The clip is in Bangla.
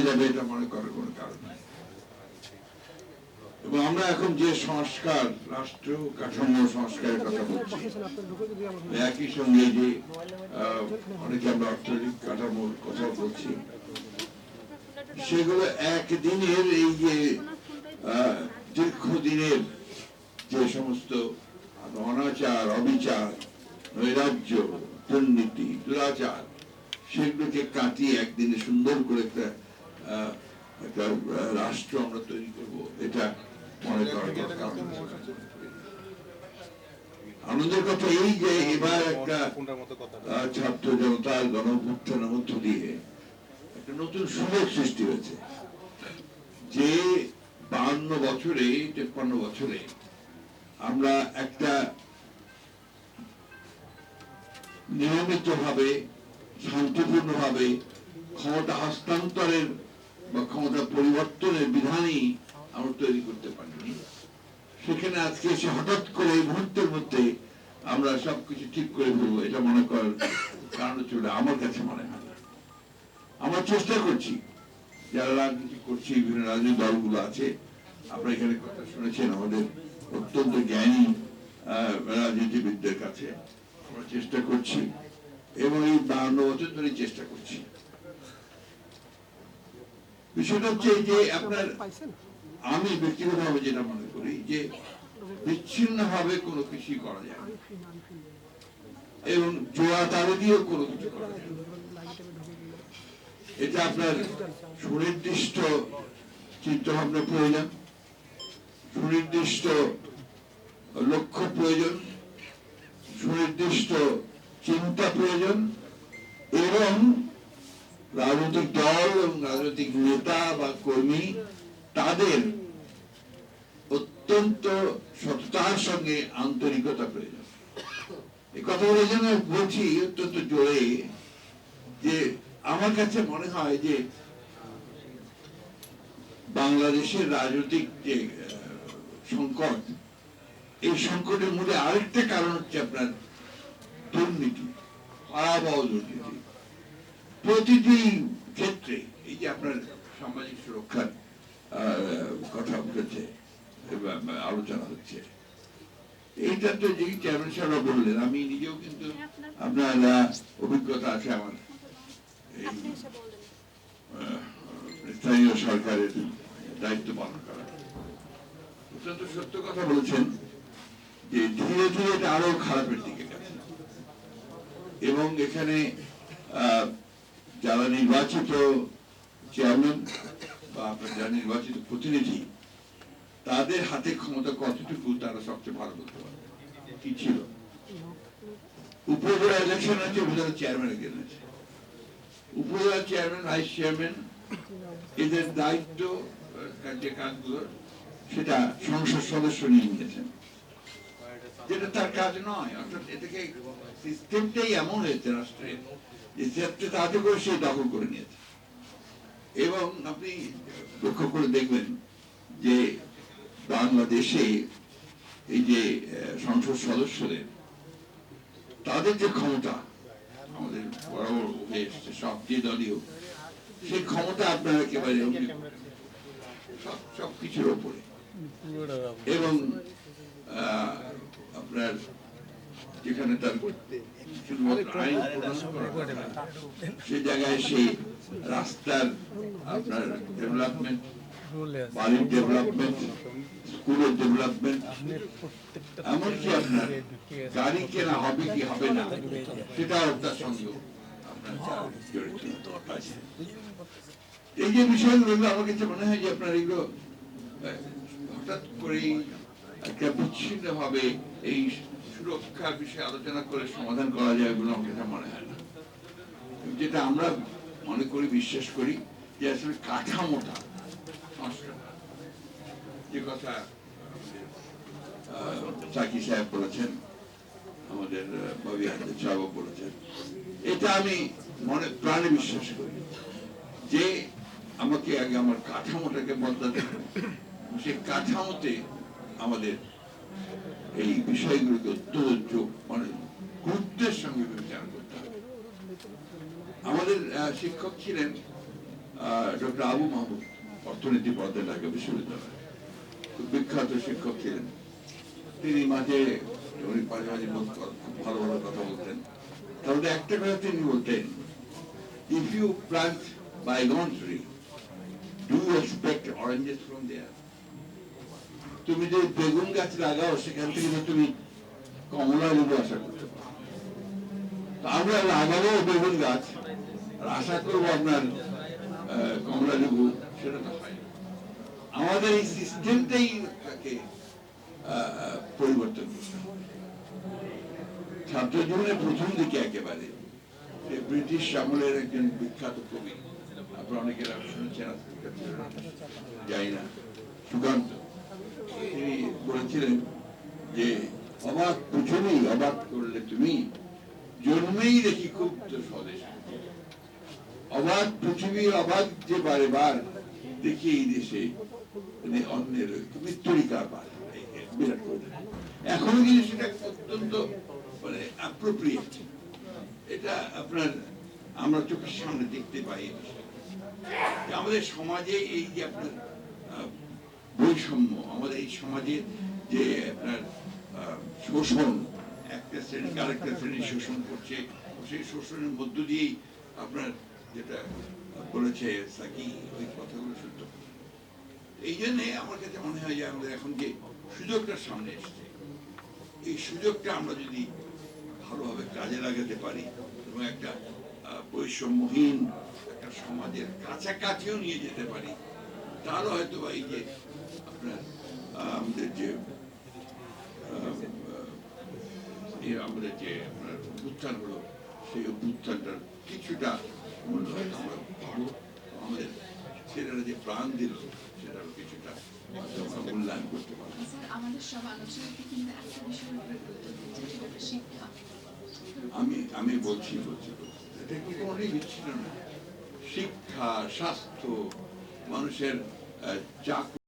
হয়ে যাবে এটা মনে করার কোনো কারণ নেই। এবং আমরা এখন যে সংস্কার, রাষ্ট্র কাঠামো সংস্কারের কথা বলছি, একই সঙ্গে যে অনেকে আমরা অর্থনৈতিক কাঠামোর কথা বলছি, সেগুলো একদিনের এই যে দীর্ঘদিনের যে সমস্ত অনাচার, অবিচার, নৈরাজ্য, দুর্নীতি, দুরাচার, সেগুলোকে কাটিয়ে একদিনে সুন্দর করে একটা একটা রাষ্ট্র আমরা তৈরি করব, এটা মনে করার কারণ আনন্দের কথা এই যে এবার একটা ছাত্র জনতার গণভ্যুত্থানের মধ্য দিয়ে একটা নতুন সুযোগ সৃষ্টি হয়েছে। যে বান্ন বছরে, তেপ্পান্ন বছরে আমরা একটা নিয়মিত ভাবে শান্তিপূর্ণ ভাবে ক্ষমতা হস্তান্তরের বা ক্ষমতা পরিবর্তনের বিধানই আমরা তৈরি করতে পারিনি। সেখানে আজকে এসে হঠাৎ করে এই মুহূর্তের মধ্যে আমরা সবকিছু ঠিক করে ফেলব, এটা মনে করার কারণ হচ্ছে আমার কাছে মনে হয় না। আমরা চেষ্টা করছি, যারা রাজনীতি করছি, বিভিন্ন রাজনৈতিক দলগুলো আছে, আপনারা এখানে কথা শুনেছেন, আমাদের অত্যন্ত জ্ঞানী রাজনীতিবিদদের কাছে আমরা চেষ্টা করছি, এবং এই বান্ন বছর ধরে চেষ্টা করছি। বিষয়টা হচ্ছে যে আপনার আমি ব্যক্তিগতভাবে যেটা মনে করি যে বিচ্ছিন্ন ভাবে কোনো কিছু করা যায় এবং জোয়া তালে দিয়েও কোনো কিছু করা যায় এটা আপনার সুনির্দিষ্ট চিন্তা ভাবনা প্রয়োজন, সুনির্দিষ্ট লক্ষ্য প্রয়োজন, সুনির্দিষ্ট চিন্তা প্রয়োজন, এবং রাজনৈতিক দল এবং রাজনৈতিক নেতা বা কর্মী, তাদের অত্যন্ত সততার সঙ্গে আন্তরিকতা প্রয়োজন এই কথাগুলো এই জন্য বলছি অত্যন্ত জোরে যে আমার কাছে মনে হয় যে বাংলাদেশের রাজনৈতিক যে সংকট, এই সংকটের মধ্যে আরেকটা কারণ হচ্ছে আপনার দুর্নীতি, ভয়াবহ দুর্নীতি। প্রতিটি ক্ষেত্রে এই যে আপনার সামাজিক সুরক্ষার কথা উঠেছে আলোচনা হচ্ছে এইটা তো যে চেয়ারম্যান সাহেবরা বললেন আমি নিজেও কিন্তু আপনার অভিজ্ঞতা আছে আমার। স্থানীয় সরকারের দায়িত্ব পালন করা। অত্যন্ত সত্য কথা বলেছেন যে ধীরে ধীরে এটা আরও খারাপের দিকে গেছে। এবং এখানে আহ, যারা নির্বাচিত চেয়ারম্যান বা যারা নির্বাচিত প্রতিনিধি, তাদের হাতে ক্ষমতা কতটুকু তারা সবচেয়ে ভালো বলতে পারবে। কি ছিল? উপজেলা ইলেকশন আছে উপজেলা চেয়ারম্যান গেছে উপজেলা চেয়ারম্যান ভাইস চেয়ারম্যান এদের দায়িত্ব যে কাজগুলো সেটা সংসদ সদস্য নিয়ে নিয়েছেন। যেটা তার কাজ নয়, অর্থাৎ এটাকে সিস্টেমটাই এমন হয়েছে রাষ্ট্রের যাতে তাতে করে সে দখল করে নিয়েছে। এবং আপনি লক্ষ্য করে দেখবেন যে বাংলাদেশে এই যে সংসদ সদস্যদের, তাদের যে ক্ষমতা, আমাদের বড় বড় উঠে এসছে সব যে দলীয়, সেই ক্ষমতা আপনারা একেবারে সব কিছুর ওপরে। এবং যেখানে তার শুধুমাত্র আইন প্রণয়ন করা। সে জায়গায় সেই রাস্তার আপনার ডেভেলপমেন্ট বাড়ির ডেভেলপমেন্ট স্কুলের ডেভেলপমেন্ট এমনকি আপনার গাড়ি কেনা হবে কি হবে না সেটাও তার সঙ্গে আছে। এই যে বিষয়গুলো আমার কাছে মনে হয় যে আপনার এগুলো হঠাৎ করেই একটা বিচ্ছিন্ন ভাবে এই সুরক্ষার বিষয়ে আলোচনা করে সমাধান করা যায় বলে আমার কাছে মনে হয় না। যেটা আমরা মনে করি, বিশ্বাস করি, যে আসলে কাঠামোটা যে কথা সাহেব বলেছেন, আমাদের ববি বলেছেন, এটা আমি মনে, প্রাণে বিশ্বাস করি। যে আমাকে আগে আমার কাঠামোটাকে বদলাতে সেই কাঠামোতে আমাদের এই বিষয়গুলোকে অত্যন্ত মানে গুরুত্বের সঙ্গে বিবেচনা করতে হবে। আমাদের শিক্ষক ছিলেন ডক্টর আবু মাহমুদ, অর্থনীতি পড়াতেন ঢাকা বিশ্ববিদ্যালয়ে। বিখ্যাত শিক্ষক ছিলেন। তিনি মাঝে, উনি মাঝে মাঝে খুব ভালো ভালো কথা বলতেন। তাহলে একটা কথা তিনি বলতেন if you plant baingan tree do you expect oranges from there তুমি যে বেগুন গাছ লাগাও, সেখান থেকে তুমি কমলা লেবু আশা করতে পারো আমরা লাগাবো বেগুন গাছ, আর আশা করব আপনার কমলা লেবু, সেটা আমাদের এই সিস্টেমটাই তাকে পরিবর্তন করতে ছাত্র জীবনের প্রথম দিকে একেবারে ব্রিটিশ আমলের একজন বিখ্যাত কবি, আপনারা অনেকে নাম শুনেছেন জানি না, সুকান্ত। তিনি বলেছিলেন যে অবাক পৃথিবী অবাক করলে তুমি জন্মেই দেখি খুব স্বদেশ অবাক পৃথিবী অবাক যে বারে বার দেখি এই দেশে অন্যের কথা এখনও কিন্তু সেটা অত্যন্ত মানে অ্যাপ্রোপ্রিয়েট এটা আপনার আমরা চোখের সামনে দেখতে পাই আমাদের সমাজে এই যে আপনার বৈষম্য আমাদের এই সমাজে যে আপনার শোষণ, একটা শ্রেণি আরেকটা শ্রেণি শোষণ করছে, সেই শোষণের মধ্য দিয়েই আপনার যেটা বলেছে সাকি, ওই কথাগুলো সত্য এই জন্যে আমার কাছে মনে হয় যে আমাদের এখন যে সুযোগটা সামনে এসছে, এই সুযোগটা আমরা যদি ভালোভাবে কাজে লাগাতে পারি এবং একটা বৈষম্যহীন একটা সমাজের কাছাকাছিও নিয়ে যেতে পারি তাহলে হয়তো বা এই যে আপনার আমাদের যে আমাদের যে আপনার অভ্যুত্থান হলো সেই অভ্যুত্থানটার কিছুটা মূল্য হয়তো আমরা পাবো। আমাদের ছেলেরা যে প্রাণ দিল সেটার কিছুটা মূল্যায়ন করতে পারব। আমাদের সব আলোচনাতে কিন্তু একটা বিষয়ের উপরে গুরুত্ব দিচ্ছে সেটা শিক্ষা। আমি আমি বলছি বলছি বলছি। এটা কি কোনোটাই বিচ্ছিন্ন না? শিক্ষা স্বাস্থ্য মানুষের চাকরি